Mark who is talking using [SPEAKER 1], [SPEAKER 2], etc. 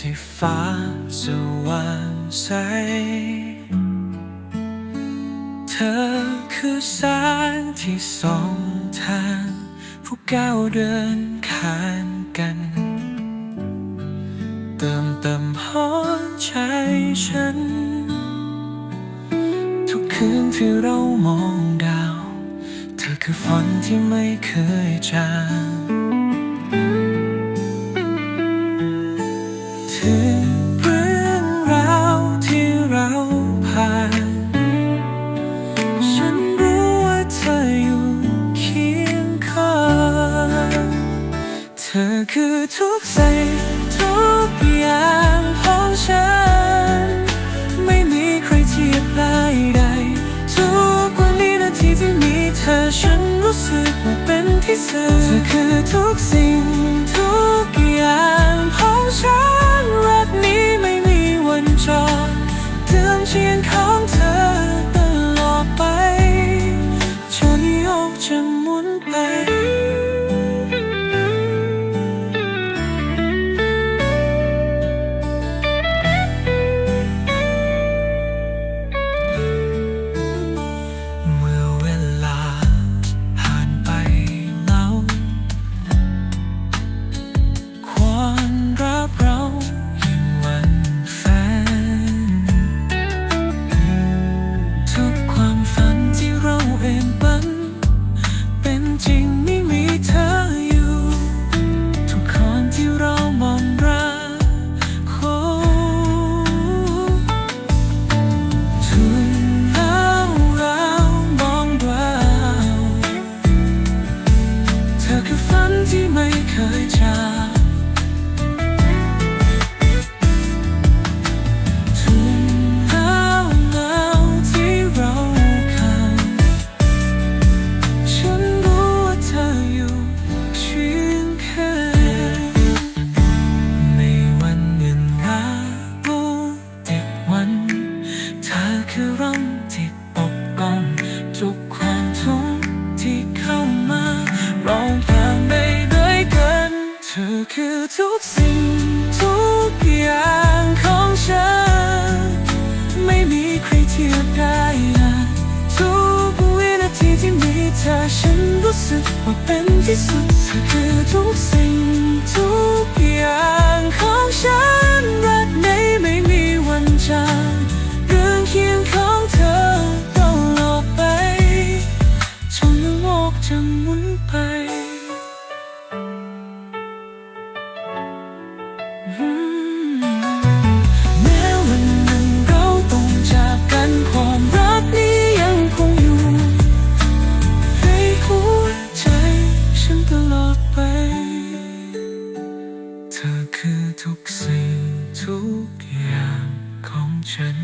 [SPEAKER 1] ที่ฟ้าสว่างใส เธอคือแสงที่ส่องทางผู้ก้าวเดินขางกัน เติมเต็มหัวใจฉัน ทุกคืนที่เรามองดาว เธอคือฝันที่ไม่เคยจาง ถึงเรื่องราวที่เราผ่าน ฉันรู้ว่าเธออยู่เคียงข้างเธอคือทุกสิ่งทุกอย่างของฉัน ไม่มีใครเทียบได้ใดทุกวันนี้นาทีที่มีเธอฉันรู้สึกว่าเป็นที่สุดเธอคือทุกสิ่งทุกอย่างของฉัน ชียงของเธอตลอดไป จนโยกจะหมุนไป คือร่มที่ปกป้องทุกความทุกข์ที่เข้ามาเราผ่านไปด้วยกัน เธอคือทุกสิ่งทุกอย่างของฉัน ไม่มีใครเทียบได้ทุกวินาทีที่มีเธอฉันรู้สึกว่าเป็นที่สุดเธอคือทุกสิ่งทุกอย่างของฉัน กจะหมุนไปแม้วันหนึ่งเราต้องจากกันความรักนี้ยังคงอยู่ในหัวใจฉันตลอดไป เธอคือทุกสิ่งทุกอย่างของฉัน